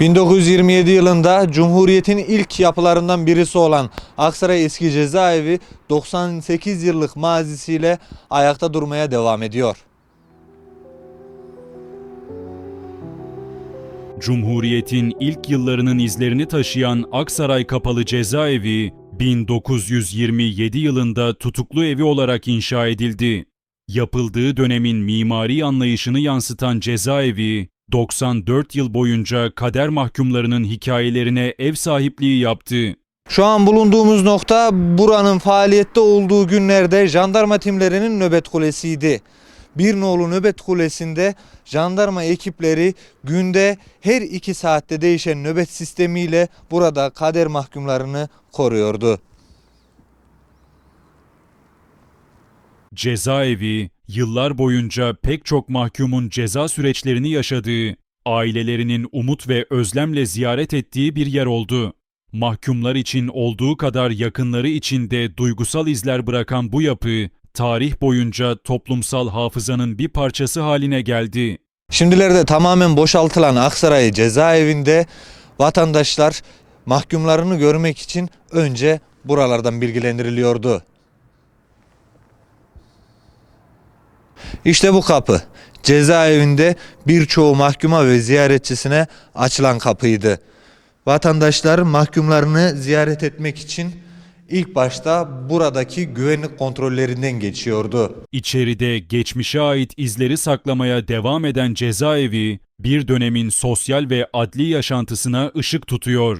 1927 yılında Cumhuriyet'in ilk yapılarından birisi olan Aksaray Eski Cezaevi 98 yıllık mazisiyle ayakta durmaya devam ediyor. Cumhuriyet'in ilk yıllarının izlerini taşıyan Aksaray Kapalı Cezaevi, 1927 yılında tutuklu evi olarak inşa edildi. Yapıldığı dönemin mimari anlayışını yansıtan cezaevi, 94 yıl boyunca kader mahkumlarının hikayelerine ev sahipliği yaptı. Şu an bulunduğumuz nokta buranın faaliyette olduğu günlerde jandarma timlerinin nöbet kulesiydi. Bir nolu nöbet kulesinde jandarma ekipleri günde her iki saatte değişen nöbet sistemiyle burada kader mahkumlarını koruyordu. Cezaevi, yıllar boyunca pek çok mahkumun ceza süreçlerini yaşadığı, ailelerinin umut ve özlemle ziyaret ettiği bir yer oldu. Mahkumlar için olduğu kadar yakınları için de duygusal izler bırakan bu yapı, tarih boyunca toplumsal hafızanın bir parçası haline geldi. Şimdilerde tamamen boşaltılan Aksaray cezaevinde vatandaşlar mahkumlarını görmek için önce buralardan bilgilendiriliyordu. İşte bu kapı cezaevinde birçoğu mahkuma ve ziyaretçisine açılan kapıydı. Vatandaşlar mahkumlarını ziyaret etmek için ilk başta buradaki güvenlik kontrollerinden geçiyordu. İçeride geçmişe ait izleri saklamaya devam eden cezaevi, bir dönemin sosyal ve adli yaşantısına ışık tutuyor.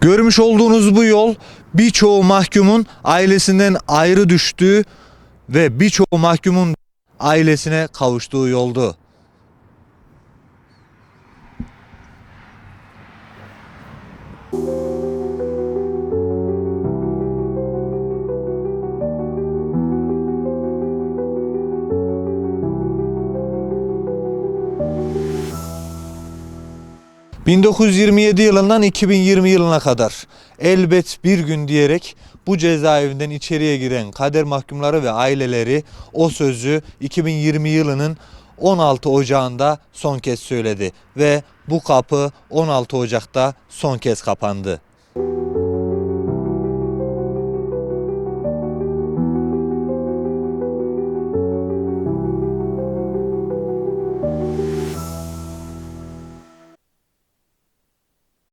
Görmüş olduğunuz bu yol birçoğu mahkumun ailesinden ayrı düştüğü ve birçoğu mahkumun ailesine kavuştuğu yoldu. ...1927 yılından 2020 yılına kadar elbet bir gün diyerek bu cezaevinden içeriye giren kader mahkumları ve aileleri o sözü 2020 yılının 16 Ocağı'nda son kez söyledi ve bu kapı 16 Ocak'ta son kez kapandı.